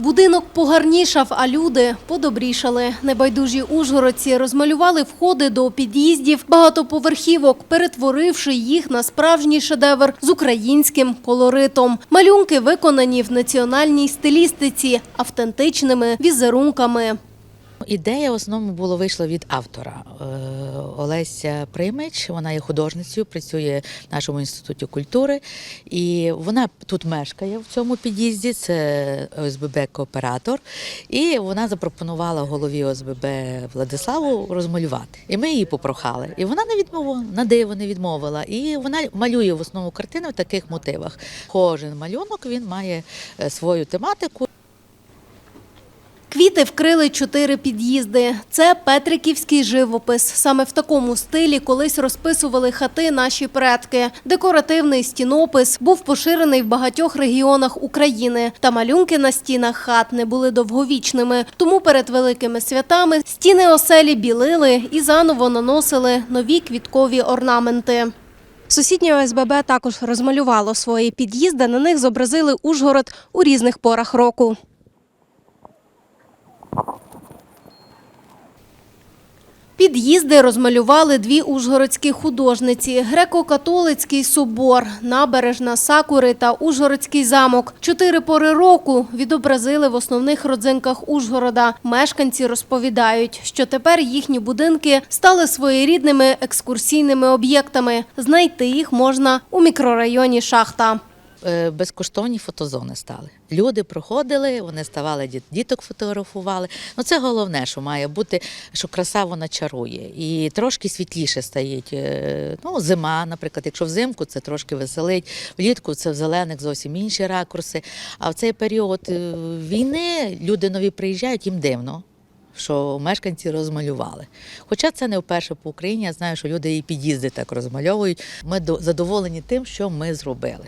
Будинок погарнішав, а люди подобрішали. Небайдужі ужгородці розмалювали входи до під'їздів багатоповерхівок, перетворивши їх на справжній шедевр з українським колоритом. Малюнки виконані в національній стилістиці, автентичними візерунками. Ідея в основному було вийшла від автора Е, Олеся Приймич. Вона є художницею, працює в нашому інституті культури, і вона тут мешкає в цьому під'їзді. Це ОСББ кооператор. І вона запропонувала голові ОСББ Владиславу розмалювати. І ми її попрохали. І вона не відмовила, на диво не відмовила. І вона малює в основному картини в таких мотивах. Кожен малюнок він має е, свою тематику. Квіти вкрили чотири під'їзди. Це Петриківський живопис. Саме в такому стилі колись розписували хати наші предки. Декоративний стінопис був поширений в багатьох регіонах України. Та малюнки на стінах хат не були довговічними. Тому перед великими святами стіни оселі білили і заново наносили нові квіткові орнаменти. Сусіднє ОСББ також розмалювало свої під'їзди. На них зобразили Ужгород у різних порах року. Під'їзди розмалювали дві ужгородські художниці: греко-католицький собор, набережна Сакури та Ужгородський замок. Чотири пори року відобразили в основних родзинках Ужгорода. Мешканці розповідають, що тепер їхні будинки стали своєрідними екскурсійними об'єктами. Знайти їх можна у мікрорайоні Шахта. Е, безкоштовні фотозони стали. Люди проходили, вони ставали діток фотографували. Ну це головне, що має бути, що краса вона чарує. І трошки світліше стає. е, Ну, зима, наприклад, якщо взимку це трошки веселить, влітку це в зелених зовсім інші ракурси. А в цей період е, війни люди нові приїжджають, їм дивно. Що мешканці розмалювали. Хоча це не вперше по Україні, я знаю, що люди і під'їзди так розмальовують. Ми до- задоволені тим, що ми зробили.